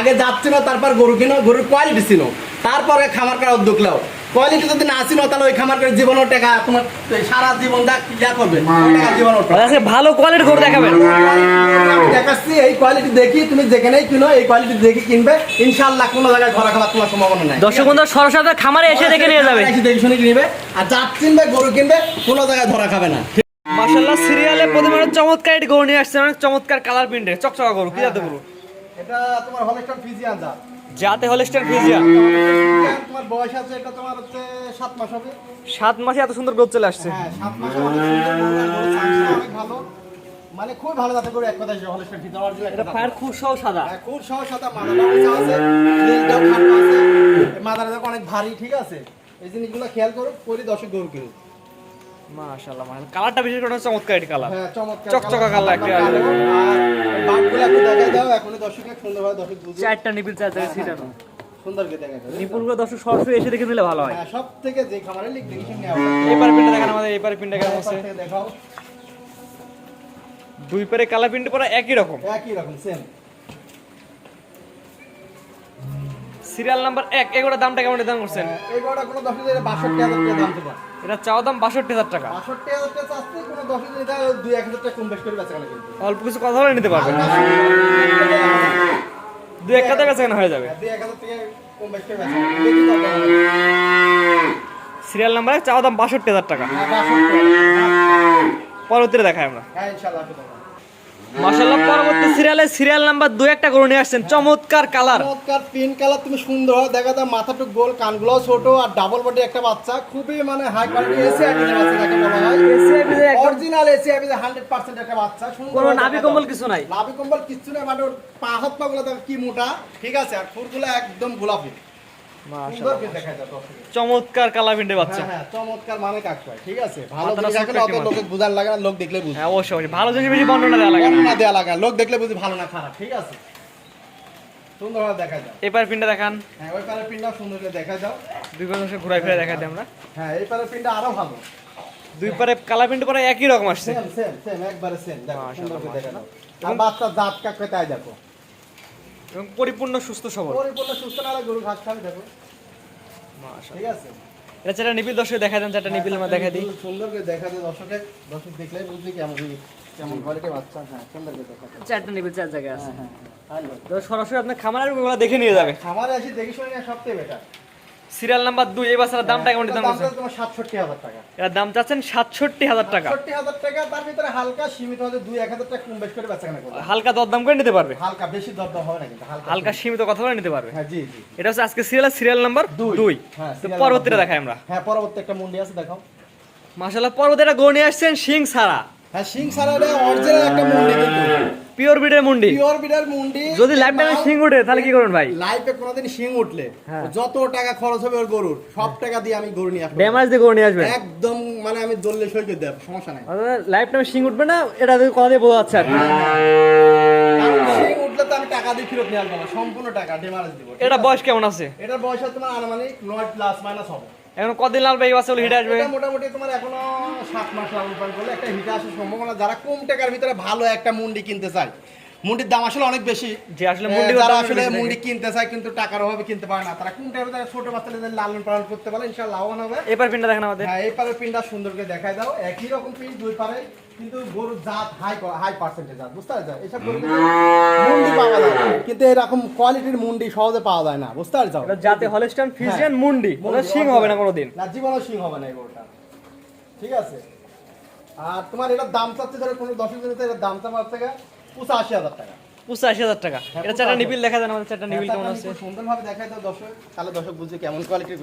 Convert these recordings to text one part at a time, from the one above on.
আগে যাচ্ছিল তারপর গরু কিনো গরুর কোয়ালিটি ছিল। তারপরে খামার করার উদ্যোগ লাও কোয়ালিটি যদি না ছিল তাহলে ওই খামার করে জীবনও টাকা তোমার সারা জীবন যা ইয়া করবে। টাকা জীবন ওঠা আচ্ছা ভালো কোয়ালিটি গরু দেখাবেন। আমি দেখাচ্ছি এই কোয়ালিটি দেখি তুমি যেখানেই কিনো এই কোয়ালিটি দেখে কিনবে। ইনশাআল্লাহ কোনো জায়গায় ঘোরা খাবার তোমার সম্ভাবনা নাই। দর্শক বন্ধু সরাসরি খামারে এসে দেখে নিয়ে যাবে। এসে দেখে শুনে কিনবে। আর জাত কিনবে গরু কিনবে কোনো জায়গায় ধরা খাবে না। মাশাআল্লাহ সিরিয়ালে প্রথমে চমৎকার গরু নিয়ে আসছে। অনেক চমৎকার কালার প্রিন্টের চকচকা গরু কি জাতে গরু? এটা তোমার হলেস্টন ফিজিয়ান জাত যাতে হলস্টার ফ্রিজিয়া তোমার বয়স আছে এটা তোমার হচ্ছে সাত মাস হবে। সাত মাসে এত সুন্দর গ্রোথ চলে আসছে। হ্যাঁ সাত মাসে অনেক গরু, গরু ভালো। মানে খুব ভালো যাতে করে এক কথা হলেস্টন ফিজিয়ান এটা পায়ের খুব সহ সাদা। হ্যাঁ, খুব সহজ সাদা উঁচা আছে নীলটাও খাটো আছে। এই অনেক ভারী ঠিক আছে? এই জিনিসগুলো খেয়াল করো পরি দশক গরু কিনো মাশাআল্লাহ মাশাআল্লাহ। কালারটা বিশেষ করে চমৎকার একটি কালার হ্যাঁ চমৎকার চকচকা কালার একটা আর এই একটু দেখাই দাও এখনই দর্শকে সুন্দরভাবে দর্শক বুঝে চারটা নিপিল চার জায়গায় ছিটানো সুন্দর করে দেখাই নিপুলগুলো দর্শক সরাসরি এসে দেখে নিলে ভালো হয়। হ্যাঁ সব থেকে যে খামারে লিখ দেখি শুনে এই পার পিনটা দেখেন আমাদের এই পার পিনটা কেমন আছে দেখাও। দুই পারে কালার প্রিন্ট পরা একই রকম। একই রকম সেম সিরিয়াল নাম্বার এক এগুলোর দামটা কেমন দাম করছেন? এই কোনো দশ হাজার বাষট্টি হাজার টাকা দাম থেকে এটা চাওয়া দাম বাষট্টি হাজার টাকা। বাষট্টি হাজার টাকা চাচ্ছে কোনো দশ হাজার দুই এক হাজার টাকা কম বেশ করে বেচা কেনা অল্প কিছু কথা বলে নিতে পারবেন। দুই এক কাতে বেচা কেনা হয়ে যাবে। দুই এক হাজার টাকা কম বেশ করে বেচা তো কেমন। সিরিয়াল নাম্বার এক চাওয়া দাম বাষট্টি হাজার টাকা। হ্যাঁ। পরবর্তীতে দেখায় আমরা। হ্যাঁ ইনশাল্লাহ মাশাল্লাহ পরবর্তী সিরিয়ালে সিরিয়াল নাম্বার দুই একটা গরু নিয়ে আসছেন। চমৎকার কালার চমৎকার পিঙ্ক কালার তুমি সুন্দর। দেখা যায় মাথাটুক গোল কানগুলো ছোট আর ডাবল বডি একটা বাচ্চা। খুবই মানে হাই কোয়ালিটি এসি আইবিদের বাচ্চা যাকে বলা হয়। অরিজিনাল এসি হান্ড্রেড পার্সেন্ট একটা বাচ্চা। সুন্দর কোনো নাভি কম্বল কিছু নাই? নাভি কম্বল কিচ্ছু নেই মানে পা হাত পা গুলো কি মোটা। ঠিক আছে আর ফুরগুলো একদম গোলাপি। চমৎকার বাচ্চা হ্যাঁ হ্যাঁ চমৎকার মানে কাকড়া ঠিক আছে? ভালো জিনিস ছোট্ট অত লোকে বুঝার লাগে লোক দেখলে বুঝবে। হ্যাঁ অবশ্যই অবশ্যই। ভালো জিনিস বেশি বর্ণনা দেওয়া লাগে বর্ণনা দেওয়া লাগে লোক দেখলে বুঝি ভালো না খারাপ ঠিক আছে? সুন্দরভাবে দেখা যায় এবার পিনটা দেখান। হ্যাঁ ওই পারের পিনটাও সুন্দর করে দেখা যাও দুই পারে ঘুরাই ফিরে দেখাই দিই আমরা। হ্যাঁ এই পারের পিনটা আরও ভালো। দুই পারে কালার প্রিন্ট পরে একই রকম আসছে। সেম সেম সেম একবারে সেম। দেখো সুন্দর করে দেখা মাশাআল্লাহ, আর বাচ্চা জাত কাকে তাই দেখো। এবং পরিপূর্ণ সুস্থ সবল। পরিপূর্ণ সুস্থ না গরু ঘাস খাবে দেখো। ঠিক আছে? এটা চারটা নিপিল দর্শক দেখা দেন যেটা নিপিল আমরা দেখা দিই। সুন্দর করে দেখা যায় দর্শকে দর্শক দেখলে বুঝবে কেমন কেমন কোয়ালিটি বাচ্চা। হ্যাঁ সুন্দর করে দেখা চারটা নিপিল চার জায়গায় আছে। হ্যাঁ হ্যাঁ হ্যাঁ। সরাসরি আপনার দেখে নিয়ে যাবে। খামারে আসি দেখে শুনে সবচেয়ে সবথেকে বেটার সিরিয়াল নাম্বার দুই এই বাচ্চার দামটা কেমন দাম সাতষট্টি হাজার টাকা। এর দাম চাচ্ছেন সাতষট্টি হাজার টাকা। সাতষট্টি হাজার টাকা তার ভিতরে হালকা সীমিত হলে দুই এক হাজার টাকা কম বেশ করে বেচা কেনা হালকা দরদাম করে নিতে পারবে? হালকা বেশি দরদাম হবে না কিন্তু হালকা সীমিত। কথা বলে নিতে পারবে? হ্যাঁ জি জি। এটা হচ্ছে আজকে সিরিয়াল সিরিয়াল নাম্বার দুই। দুই। হ্যাঁ, তো পরবর্তীটা দেখাই আমরা। হ্যাঁ পরবর্তী একটা মুন্ডি আছে দেখো মাশাআল্লাহ পরবর্তীটা গো নিয়ে আসছেন সিং সারা। হ্যাঁ সিং সারাটা অরিজিনাল একটা মুন্ডি কিন্তু। পিওর বিডের মুন্ডি। পিওর বিডার মুন্ডি যদি লাইফ টাইমে সিং উঠে তাহলে কি করবেন ভাই? লাইফে কোনোদিন শিং উঠলে হ্যাঁ। যত টাকা খরচ হবে ওর গরুর সব টাকা দিয়ে আমি গরু নিয়ে আসব। ড্যামেজ দিয়ে গরু নিয়ে আসবেন? একদম মানে আমি দললে সই করে দেব সমস্যা নাই। লাইফ টাইমে সিং উঠবে না এটা যদি কথা দিয়ে বোঝা যাচ্ছে আর শিং উঠলে তো আমি টাকা দিয়ে ফেরত নিয়ে আসব না সম্পূর্ণ টাকা ডেমারেজ দিব এটা বয়স কেমন আছে? এটা বয়স তোমার আনুমানিক নয় প্লাস মাইনাস হবে। এখন কদিন লাগবে এই বাসে হিট আসবে? মোটামুটি তোমার এখনও সাত মাস লালন পালন করলে একটা হিট আসার সম্ভাবনা। যারা কম টাকার ভিতরে ভালো একটা মুন্ডি কিনতে চায় মুন্ডির দাম আসলে অনেক বেশি। যে আসলে মুন্ডি যারা আসলে মুন্ডি কিনতে চায় কিন্তু টাকার অভাবে কিনতে পারে না। তারা কোন টাকার তারা ছোট বাচ্চাদের লালন পালন করতে পারে ইনশাআল্লাহ লাভবান হবে। এবার পিনটা দেখেন আমাদের। হ্যাঁ পারের পিনটা সুন্দর করে দেখায় দাও। একই রকম পিন দুই পারে। কিন্তু গরুর জাত হাই হাই পার্সেন্টেজ জাত বুঝতে পারছ এসব গরু মুন্ডি পাওয়া যায় কিন্তু এরকম কোয়ালিটির মুন্ডি সহজে পাওয়া যায় না বুঝতে পারছ এটা জাতে হলস্টাইন ফ্রিজিয়ান মুন্ডি। ওটা সিং হবে না কোনোদিন। না জীবনও সিং হবে না এই গরুটা। ঠিক আছে? আর তোমার এটার দাম চাচ্ছে ধরো কোনো দশ দিনের এটার দাম চাচ্ছে পঁচাশি হাজার টাকা। পঁচাশি হাজার টাকা। হ্যাঁ, এটা চারটা 85,000 নিপিল দেখা যায় আমাদের চারটা নিপিল কেমন আছে? সুন্দরভাবে দেখাই দাও দর্শক তাহলে দর্শক বুঝবে কেমন কোয়ালিটির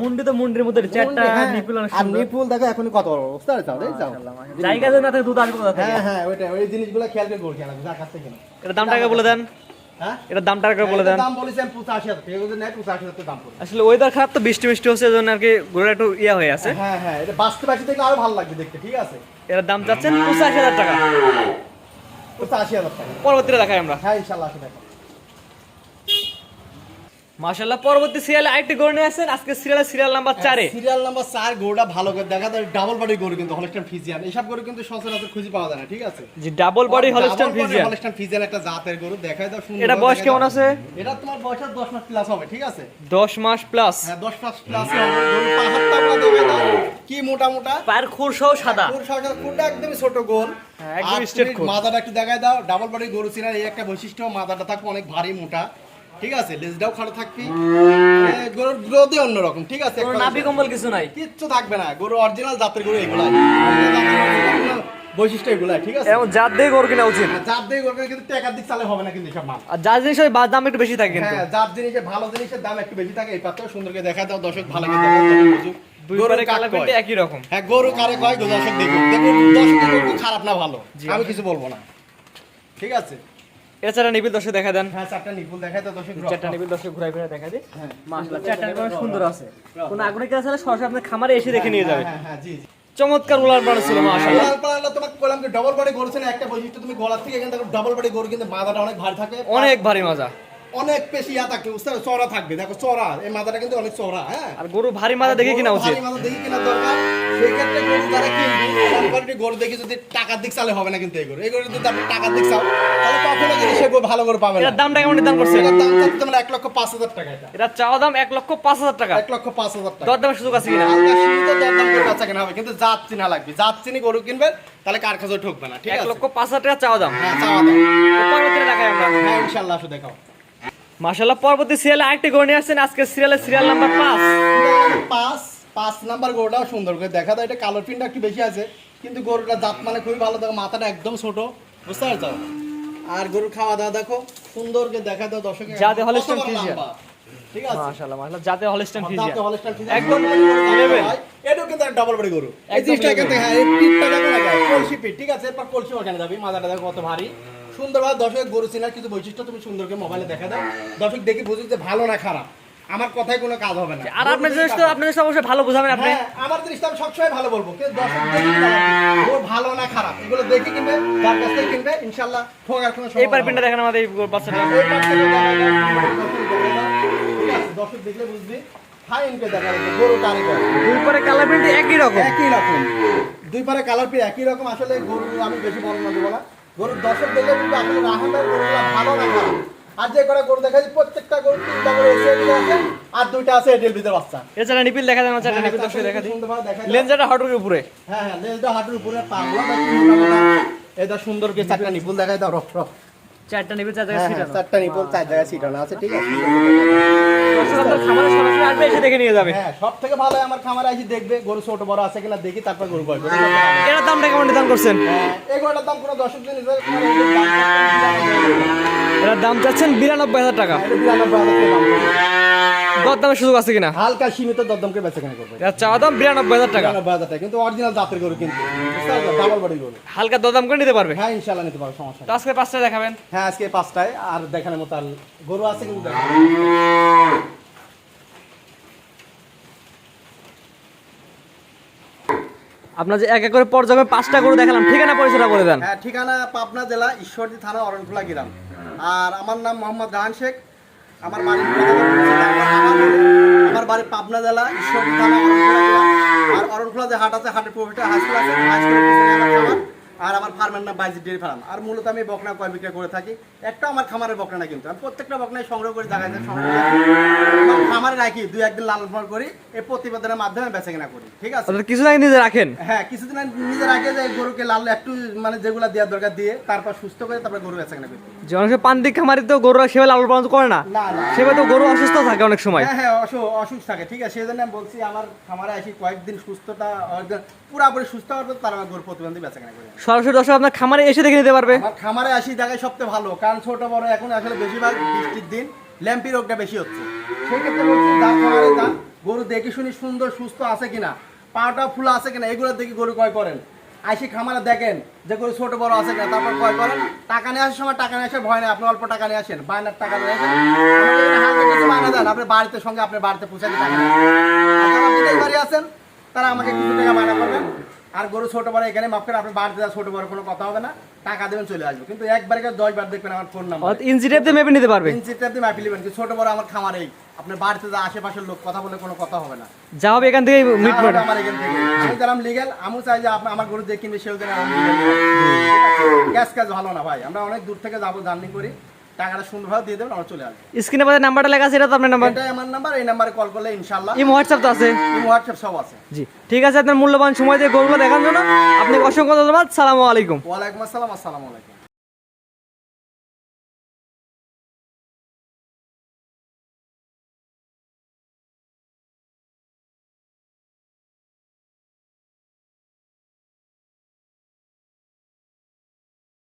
মুন্ডি তো মুন্ডির মধ্যে চারটা হ্যাঁ, নিপিল অনেক আর নিপুল দেখো এখনই কত বড় বুঝতে পারছ? এই যাও। জায়গা যদি না থাকে দুধ আসবে কোথা হ্যাঁ হ্যাঁ ওইটা ওই জিনিসগুলো খেয়াল করে যার কাছ কেনা। এটা দামটা আগে বলে দেন। হ্যাঁ? এটা দামটা আগে বলে দেন। দাম বলেছি আমি হাজার টাকা যদি নেয় পঁচাশি দাম আসলে ওয়েদার খারাপ তো বৃষ্টি বৃষ্টি হচ্ছে এজন্য আর কি গরুটা একটু ইয়া হয়ে আছে। হ্যাঁ হ্যাঁ এটা বাঁচতে বাঁচতে দেখলে আরও ভালো লাগবে দেখতে ঠিক আছে? এটার দাম টাকা। পঁচাশি হাজার টাকা পরবর্তীতে দেখাই আমরা। হ্যাঁ ইনশাল্লাহ পরবর্তী সিরিয়ালে আরেকটি গরু নিয়ে আসছেন। আজকে সিরিয়ালে সিরিয়াল নাম্বার চারে। সিরিয়াল নাম্বার চার গরুটা ভালো করে দেখা যায়। ডাবল বডি গরু কিন্তু হলস্টাইন ফিজিয়ান গরু কিন্তু সচরাচর খুঁজে পাওয়া যায় না ঠিক আছে? Double body Holstein Friesian Holstein Friesian একটা জাতের গরু দাও সুন্দর এটা বয়স কেমন আছে? এটা তোমার বয়স 10 মাস প্লাস হবে ঠিক আছে? 10 মাস প্লাস হ্যাঁ 10 মাস প্লাস হবে। গরু পাহাড়টা কি মোটা মোটা? পায়ের খুর সহ সাদা গরু সাদা। কোনটা একদমই ছোট গোল। হ্যাঁ। মাথাটা একটু দেখায় দাও ডাবল বডি গরু চিনার এই একটা বৈশিষ্ট্য মাদাটা থাকবে অনেক ভারী মোটা। ঠিক আছে লেজটাও খাটো থাকবি। গরুর গ্রোথই অন্যরকম ঠিক আছে? নাভি কম্বল কিছু নাই। কিচ্ছু থাকবে না গরু অরিজিনাল জাতের গরু এগুলাই। বৈশিষ্ট্য এগুলাই ঠিক আছে? এমন জাত দিয়ে গরু কিনা উচিত। জাত দিয়ে গরু কিন্তু টাকার দিক চালে হবে না কিন্তু সব মাল। আর যা জিনিস দাম একটু বেশি থাকে কিন্তু। হ্যাঁ জাত জিনিসের ভালো জিনিসের দাম একটু বেশি থাকে এই পাত্র সুন্দর দেখা দাও দর্শক ভালো করে দেখা দাও বুঝুক। দুই গরু পারে কাক কালা কয়। প্রিন্টে একই রকম। হ্যাঁ গরু কারে কয়? দর্শক দেখুন দেখুন দর্শক খারাপ না ভালো। আমি কিছু বলব না। ঠিক আছে? এছাড়া নিবিল দর্শক দেখা দেন। হ্যাঁ চারটা দর্শক নিবিল দর্শক ঘুরাই দেখা দিই। হ্যাঁ। মাশাআল্লাহ চারটা নিবিল সুন্দর আছে। কোন আগুনে সরাসরি আপনার খামারে এসে দেখে নিয়ে যাবে। হ্যাঁ হ্যাঁ জি। চমৎকার উলার প্রাণ ছিল মাশাআল্লাহ। উলার পাড়ালা তোমাকে বললাম যে ডবল বডি গরু ছিল একটা বৈশিষ্ট্য তুমি গলার থেকে এখান থেকে ডবল বডি গড় কিন্তু মাথাটা অনেক ভারী থাকে। অনেক ভারী মজা। অনেক বেশি ইয়া বুঝতে? চওড়া থাকবে। দেখো চওড়া। এই মাথাটা কিন্তু অনেক চওড়া হ্যাঁ? আর গরু ভারী মাথা দেখে কিনা উচিত। ভারী মাথা দেখে কেনা দরকার। সেই ক্ষেত্রে গরু যারা কিনবি গরু দেখে যদি টাকার দিক চালে হবে না কিন্তু এই গরু। এই গরু যদি আপনি টাকার দিক চাও তাহলে কখনো কিন্তু সে ভালো করে পাবে না। দামটা কেমন নির্ধারণ করছেন এটার দাম চাচ্ছে তোমার এক লক্ষ পাঁচ হাজার টাকা এটা। এটা চাওয়া দাম এক লক্ষ পাঁচ হাজার টাকা। এক লক্ষ পাঁচ হাজার টাকা। দরদামের সুযোগ আছে কিনা? হালকা সীমিত দরদাম করে বাচ্চা কেনা হবে কিন্তু জাত চিনা লাগবে। জাত চিনি গরু কিনবে তাহলে কার কাছে ঠকবে না ঠিক এক আছে? লক্ষ পাঁচ হাজার টাকা চাওয়া দাম। হ্যাঁ চাওয়া পরবর্তীতে আমরা। হ্যাঁ আসো দেখাও। মাশাআল্লাহ পরবর্তী সিরিয়ালে আরেকটি গরু নিয়ে আসছেন। আজকে সিরিয়ালে সিরিয়াল নাম্বার পাঁচ। পাঁচ পাঁচ নাম্বার গরুটাও সুন্দর করে দেখা যায়। এটা কালো পিনটা একটু বেশি আছে কিন্তু গরুটা দাঁত মানে খুবই ভালো। দেখো মাথাটা একদম ছোট বুঝতে পারছ? আর গরুর খাওয়া দাওয়া দেখো সুন্দর করে দেখা দাও দর্শক যাতে Holstein Friesian। ঠিক আছে? মাশাআল্লাহ মাশাআল্লাহ যাতে ফিজিয়ান Holstein Friesian। একদম level। এটাও কিন্তু ডাবল বডি গরু। এই জিনিসটা থেকে হ্যাঁ এই দেখো না কলসি ঠিক আছে? এরপর কলসি ওখানে যাবি মাথাটা দেখো কত ভারী। সুন্দরভাবে দর্শক গরু চেনার কিছু বৈশিষ্ট্য তুমি সুন্দর করে মোবাইলে দেখা দাও। দর্শক দেখি বুঝুক যে ভালো না খারাপ। আমার কথায় কোনো কাজ হবে না। আর আপনার জিনিস তো আপনার জিনিস অবশ্যই ভালো বুঝাবেন আপনি। হ্যাঁ, আমার জিনিসটা আমি সবসময় ভালো বলব। কিন্তু দর্শক ওর ভালো না খারাপ। এগুলো দেখে কিনবে যার কাছ থেকে কিনবে ইনশাল্লাহ ঠকার কোনো এই সম্ভাবনা পার হবে পিনটা না। দেখেন আমাদের এই বাচ্চাটা এই দর্শক দেখলে বুঝবি। দেখা যাবে গরু কারিগর। দুই পারে কালার প্রিন্ট একই রকম। একই রকম। দুই পারে কালার একই রকম। আসলে গরু আমি বেশি বর্ণনা দেবো না। গরুর দর্শক দেখলে কিন্তু আসলে রাহানের গরুগুলো ভালো না খারাপ। আর যে করে গরু দেখা যায় প্রত্যেকটা গরু তিনটা করে আছে আর দুইটা আছে এডেল ভিতরে বাচ্চা। এছাড়া নিপিল দেখা যায় চারটা হ্যাঁ, নিপিল দর্শক দেখা যায়। লেন্সটা হটের উপরে। হ্যাঁ হ্যাঁ লেজটা হাঁটুর উপরে পাগলা এটা সুন্দর করে চারটা নিপুল দেখায় দাও রফ রফ চারটা নিপিল চার হ্যাঁ জায়গায় হ্যাঁ, ছিটানো। চারটা নিপুল চার জায়গায় ছিটানো আছে ঠিক আছে? দর্শক আপনার খামারে সরাসরি আসবে এসে দেখে নিয়ে যাবে। হ্যাঁ সব থেকে ভালো আমার খামারে আসি দেখবে গরু ছোট বড় আছে কিনা দেখি তারপর গরু এর দামটা কেমন করছেন? এই গরুটার দাম কোনো দর্শক দিন এদের দাম চাচ্ছেন বিরানব্বই হাজার টাকা। এটা বিরানব্বই হাজার টাকা দরদামের সুযোগ আছে কিনা? হালকা সীমিত বেচা কেনা করবে। চাওয়া দাম বিরানব্বই হাজার টাকা। বিরানব্বই হাজার টাকা কিন্তু অরিজিনাল জাতের গরু কিন্তু। ডাবল বডি গরু। হালকা দরদাম করে নিতে পারবে? হ্যাঁ ইনশাল্লাহ নিতে পারো সমস্যা আজকে পাঁচটা দেখাবেন। হ্যাঁ আজকে পাঁচটায় আর দেখানোর মতো আর গরু আছে কিন্তু আপনার যে এক এক করে পর্যায়ে পাঁচটা করে দেখালাম। ঠিকানা, পরিচয়টা বলে দেন। হ্যাঁ ঠিকানা পাবনা জেলা, ঈশ্বরদী থানা, অরণখোলা গ্রাম। আর আমার নাম মোহাম্মদ রাহান শেখ। আমার বাড়ি আমার বাড়ি পাবনা জেলা, ঈশ্বরদী থানা, অরণখোলা গ্রাম। আর অরণখোলা যে হাট আছে, হাটের প্রফিটা হাসপাতাল আছে, হাই আর আমার ফার্মের নাম বাইজি ডেয়ারি ফার্ম। আর মূলত আমি বকনা কয় বিক্রি করে থাকি। একটা আমার খামারের বকনা না কিন্তু। আমি প্রত্যেকটা বকনায় সংগ্রহ করে দেখা যায় সংগ্রহ খামারে রাখি দুই একদিন লাল ফল করি এই প্রতিবেদনের মাধ্যমে বেচা কেনা করি। ঠিক আছে? আপনার কিছু আগে নিজে রাখেন? হ্যাঁ কিছুদিন আগে নিজের আগে যে গরুকে লাল একটু মানে যেগুলা দেওয়ার দরকার দিয়ে তারপর সুস্থ করে তারপর গরু বেচা কেনা করতে। যে অনেক খামারি তো গরুরা সেভাবে লালন পালন করে না। সেভাবে তো গরু অসুস্থ থাকে অনেক সময়। হ্যাঁ হ্যাঁ অসুখ অসুখ থাকে। ঠিক আছে সেই জন্য আমি বলছি আমার খামারে আসি কয়েকদিন সুস্থতা পুরাপুরি সুস্থ হওয়ার পর তার গরু প্রতিবন্ধী বেচা কেনা করে সরাসরি দর্শক, আপনার খামারে এসে দেখে নিতে পারবে। খামারে আসি দেখায় সবচেয়ে ভালো। কারণ ছোট বড় এখন আসলে বেশিরভাগ বৃষ্টির দিন ল্যাম্পি রোগটা বেশি হচ্ছে। সেই ক্ষেত্রে বলছি যার খামারে যান, গরু দেখে শুনি সুন্দর, সুস্থ আছে কিনা, পাটা ফুলা আছে কিনা, এগুলো দেখে গরু ক্রয় করেন। আইসি খামারে দেখেন যে গরু ছোট, বড় আছে কিনা, তারপর ক্রয় করেন। টাকা নিয়ে আসার সময় টাকা নিয়ে আসে ভয় নেই, আপনি অল্প টাকা নিয়ে আসেন বায়নার টাকা নিয়ে আসেন। বায়না দেন, আপনি বাড়িতে সঙ্গে আপনার বাড়িতে পৌঁছে দিয়ে টাকা নিয়ে তারা আমাকে কিছু টাকা বায়না করবেন। আর গরু ছোট বড় এখানে মাপ করে আপনি বাড়িতে যা ছোট বড় কোনো কথা হবে না টাকা দেবেন চলে আসবে। কিন্তু একবার করে দশ বার দেখবেন আমার ফোন নাম্বার ইঞ্চি টেপ দিয়ে মেপে নিতে পারবে। ইঞ্চিটা দিয়ে মাপি নেবেন ছোট বড় আমার খামারেই আপনার বাড়িতে যা আশেপাশের লোক কথা বলে কোনো কথা হবে না। যা হবে এখান থেকে মিট ওটা আমার এখান থেকে আমি যারা লিগেল আমি চাই যে আপনি আমার গরু দিয়ে কিনবে সেও যেন আমি লিগেল গ্যাস কাজ ভালো না ভাই আমরা অনেক দূর থেকে যাব জার্নি করি। টাকাটা সুন্দরভাবে দিয়ে দেবেন আমরা চলে আসব। স্ক্রিনে পাশে নাম্বারটা লেখা আছে এটা তো আপনার নাম্বার আমার নাম্বার এই নাম্বারে কল করলে এই হোয়াটসঅ্যাপ তো আছে। হোয়াটসঅ্যাপ সব আছে। জি ঠিক আছে আপনার মূল্যবান সময় দিয়ে গরুগুলো দেখার জন্য। আপনাকে অসংখ্য ধন্যবাদ সালামু আলাইকুম। ওয়ালাইকুম আসসালাম আসসালামু আলাইকুম।